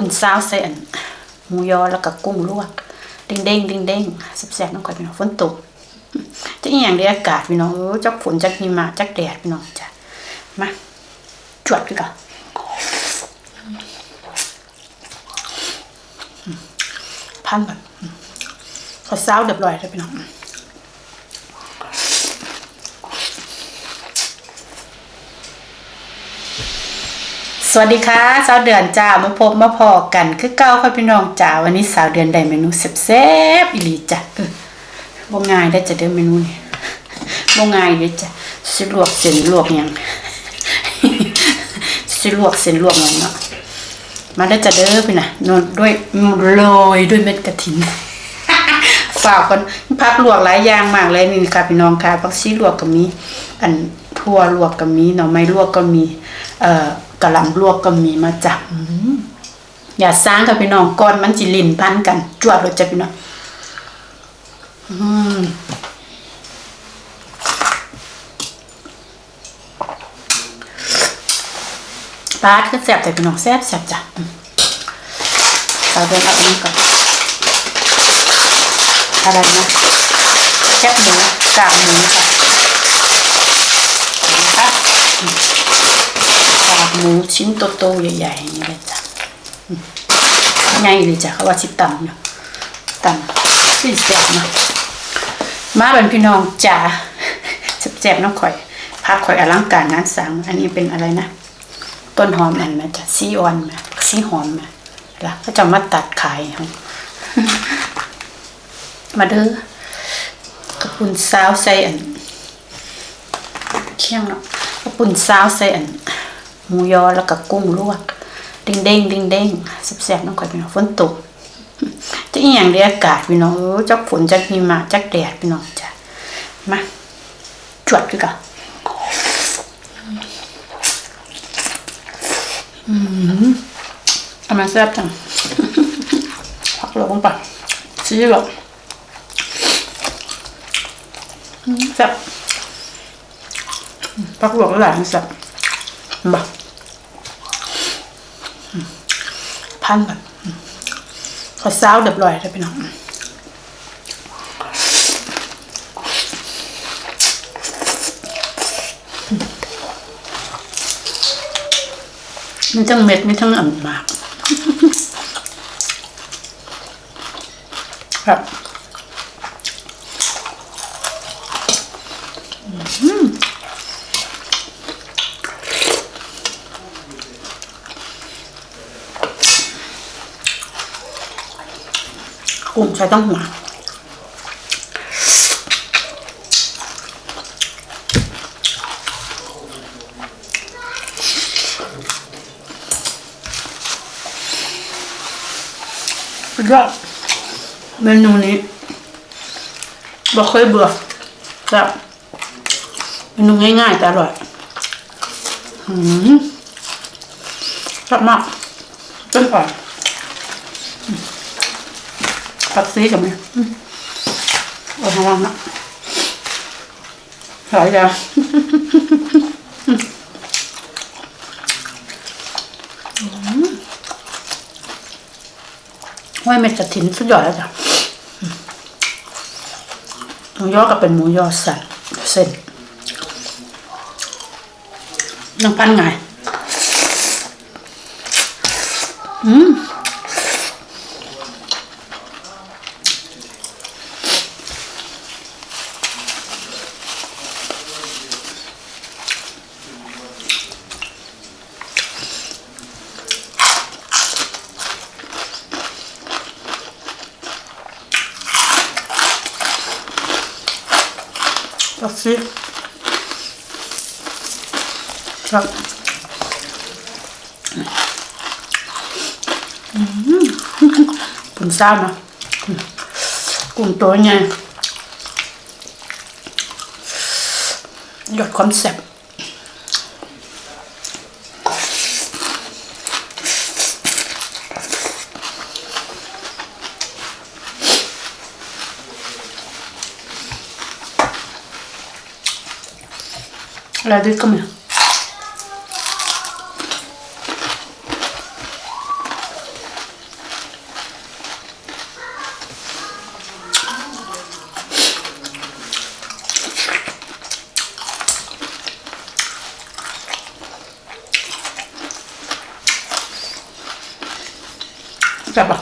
ปุ่นซาวใส่อันหมูยอแล้วก็กุ้งลวกเด้งเด้งเด้งเด้งแซ่บๆน้องก่อยพี่น้องฝนตกจะอีหยังได้อากาศพี่น้องเออจักฝนจักหิมะจักแดดพี่น้องจ้ะมาจวดดีกว่าพันก่อนขอซาวเรียบร้อยแล้วพี่น้อง วัสดีค่ะสาวเดือนจ้ามาพบมาพอกัน คือเก้าค่ะพี่น้องจ้าวันนี้สาวเดือนได้เมนูแซ่บๆอีหลีจ้ะเออบ่ง่ายได้จะเด้อเมนูนี้บ่ง่ายเด้อจ้ะสิลวกเส้นลวกยังสิลวกเส้นลวกยังเนาะมาได้จะเด้อพี่นะนอนด้วยโรยด้วยเม็ดกระถินฝากคนพักลวกหลายอย่างมากเลยนี่ค่ะพี่น้องค่ะผักชีลวกก็มีอันทั่วลวกก็มีหน่อไม้ลวกก็มี เอ่อ กะหล่ำลวกก็มีมาจากอืมอย่าสร้างค่ะพี่น้องก่อนมันจิลินพันกัน จวดเลยจ้ะพี่น้องอืมปลาก็แซ่บแต่พี่น้องแซ่บแซ่บจ้ะอืมเราเดินเอาอันนี้ก่อนอะไรนะแคบหมูกากหมูค่ะนะคะอืมกาก หมูชิ้นโตๆใหญ่ๆอย่างนี้เลยจ้ะง่ายเลยจ้ะเขาว่าชิต่ำเนาะต่ำสี่แซ่บเนาะมาเป็นพี่น้องจ๋าแซ่บๆน้องข่อยพักข่อยอลังการงานสังอันนี้เป็นอะไรนะ ต้นหอมอันนะจ้ะซีออนมาซีหอมมาแล้วก็จะมาตัดขายมาเด้อกระปุนซาวใส่อันเคี่ยงเนาะกระปุนซาวใส่อัน หมูยอแล้วก็กุ้งลวกเด้งเด้งเด้งเด้งแซ่บๆน้องก่อยพี่น้องฝนตกจะอีหยังได้อากาศพี่น้องเจักฝนจักหิมะจักแดดพี่น้องจ้ะมาจวดคือกันอืมเอามาแซ่บจังพักลงไปชี้หรอกแซ่บปักหลวกหลานแซ่บบ่ พันแบบขอซาวเรียบร้อยแล้วพี่น้องมันทั้งเม็ดมีทั้งอันมาก ครับ กุ้งใช้ต้องหัวสุดยอดเมนูนี้บ่เคยเบื่อแบบเมนูง่ายๆแต่อร่อยหืมชอบมากต้นอ่อน ผักซีกับมันโอ้ยระวังนะหลายอย่างห้วยเม็ดกระถินสุดยอดแล้วจ้ะหมูยอก็เป็นหมูยอสันเส้นน้องพันไงอืม ผักชีครับอืมปุ่นซ่าบนะอืมกุ้งตัวใหยอดความแซ่บ La del camino. Está bien.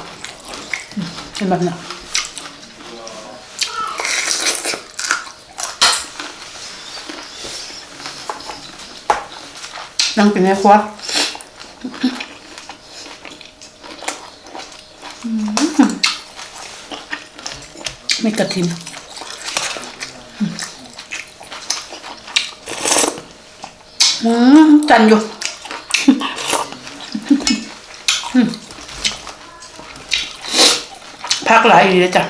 Es más nada. นั่งเป็นไงครัวอืมไม่กระทินอืมจันอยู่พักหลายอีเลยจ้ะ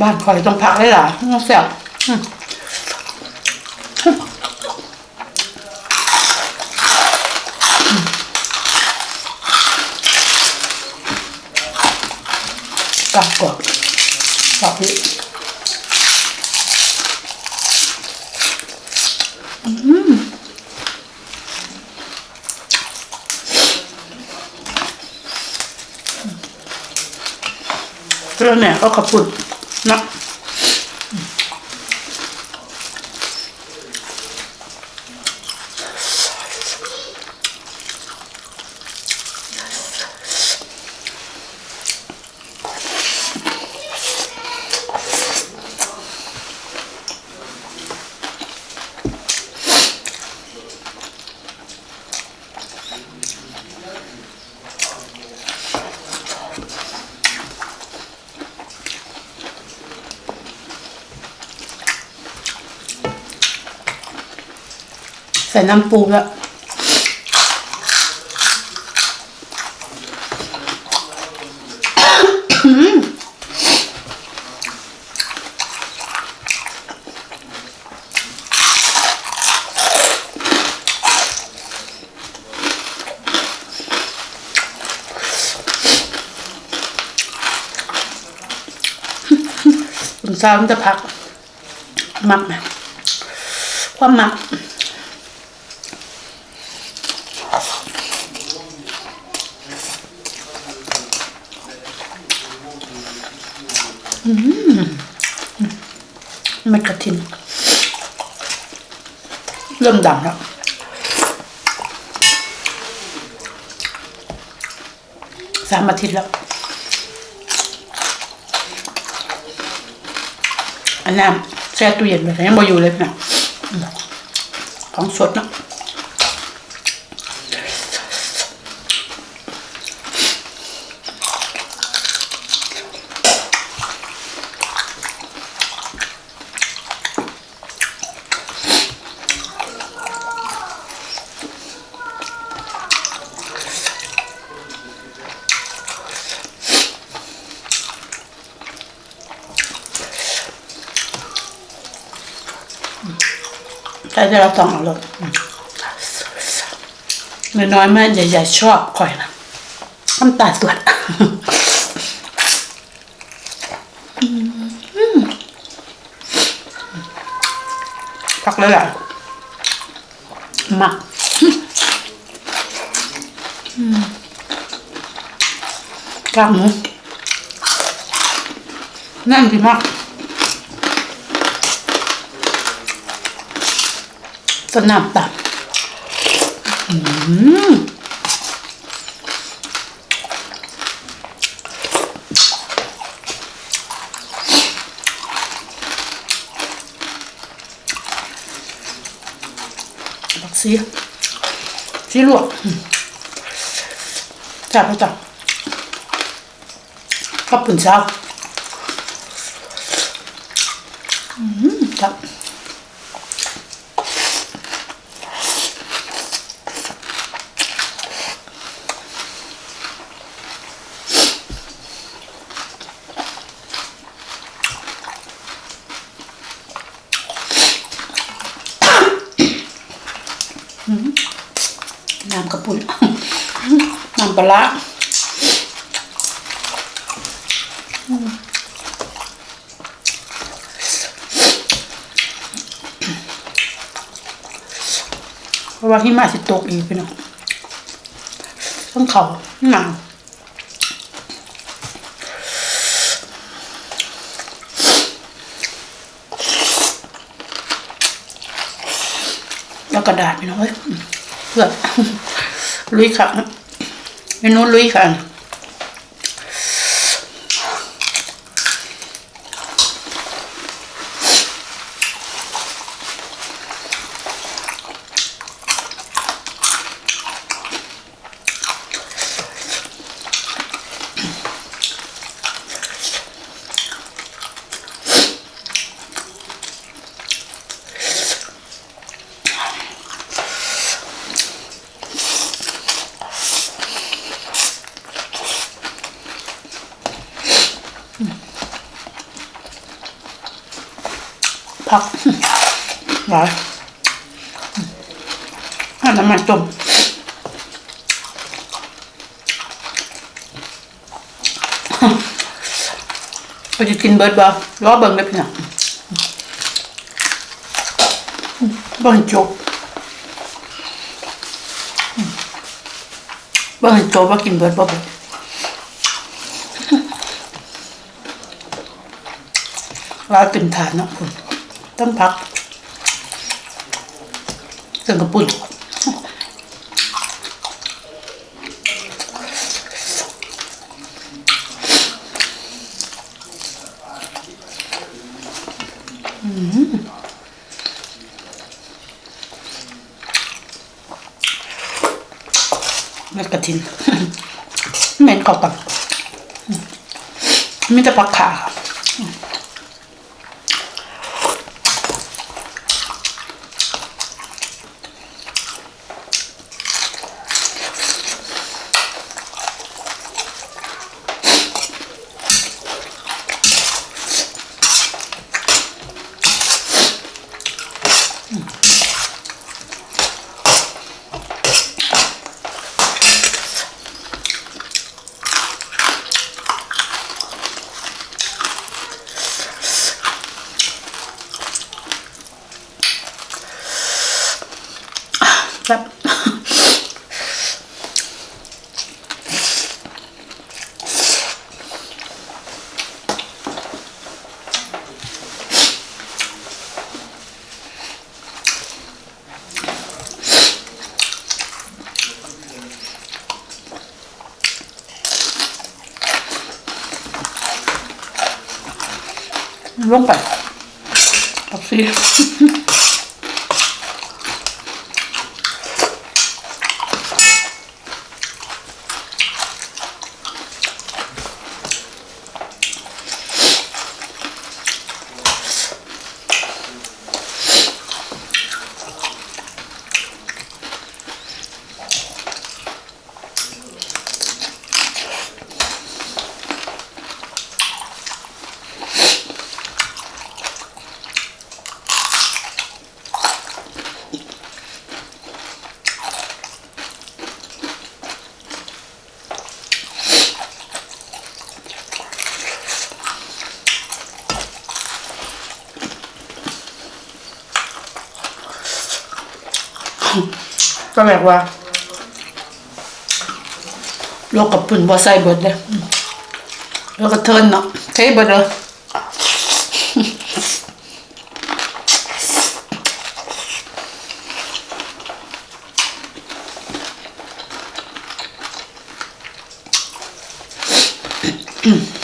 บ้านคอยต้องพักได้หลายต้องแซ่บอืมกลับก่อน กลับพี่แล้วเนี่ยก็ขอบคุณนะ ส่น้ำปูแล้วคุณสามจะพัก มักไหมความมัก เม็ดกระทิน เริ่มดังแล้วสามอาทิตย์แล้ว อันน้ำแช่ตู้เย็นไปยังบ่อยู่เลยนะของสดเนาะ ใช่ที่เราต้องเอาลงเนื้อน้อยแม่ใหญ่ๆชอบค่อยนะน้ำตาตรวจพักเลยแหละมักกลางหมูนั่นดีมาก ต้นน้ำตับอืมบักซีซีลวกจับไปจับข้าวปุ่นเช้าอืมจับ น้ำกระปุนน้ำปลาเพราะว่าหิมะสิตกอีกพี่น้องต้องเขาหนาวแล้วกระดาษพี่น้องเอ้ย เพื่อลุยขับเมนูลุยค่ะ ผักหวานให้น้ำมันจมเราจะกินเบิร์ดบ่รอเบิ่งได้พี่น้องเบิ่งจบเบิ่งจบว่ากินเบิร์ดบ่เบิดร้านเป็นฐานเนาะคุณ ต้องพักเรื่องกระปุ่นเม็ดกระถินเหม็นกอบกับมีแต่ผักขาค่ะ ครับ ลงไปตั ก็แบบว่าโลกกับปุ่นบอใส่เบิดเลยอืมแล้วก็เทินเนาะเทเบิดเลยขอ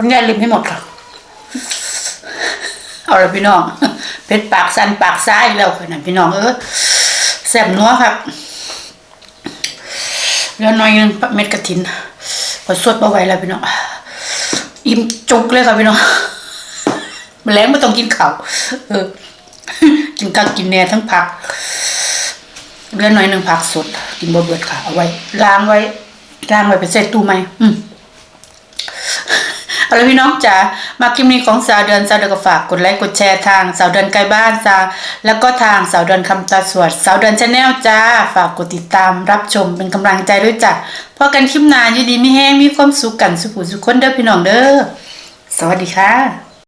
อนุญาตลิมให้หมดค่ะ เอาละพี่น้องเป็ดปากสันปากซ้ายแล้วค่ะนะพี่น้องเออแซ่บนัวครับแล้วหน้อยนึงเม็ดกระถินพอสดมาไหวแล้วพี่น้องอิ่มจุกเลยค่ะพี่น้องแมลงไม่ต้องกินข้าวเออกินกักกินแหน่ทั้งผักเลือน้อยหนึ่งผักสด กินบ่เบิดค่ะ เอาไว้ล้างไว้ล้างไว้ไปใส่ตู้ไหมอืม เอาละพี่น้องจ๋ามาคลิปนี้ของสาวเดือนสาวเดือนก็ฝากกดไลค์กดแชร์ทางสาวเดือนไกลบ้านจ้าแล้วก็ทางสาวเดือนคำตาสวดสาวเดือนชาแนลจ้า ฝากกดติดตามรับชมเป็นกำลังใจด้วยจ้ะพอกันคลิปหน้าอยู่ดีไม่แห้งมีความสุขกันสุขุสุขคนเด้อพี่น้องเด้อสวัสดีค่ะ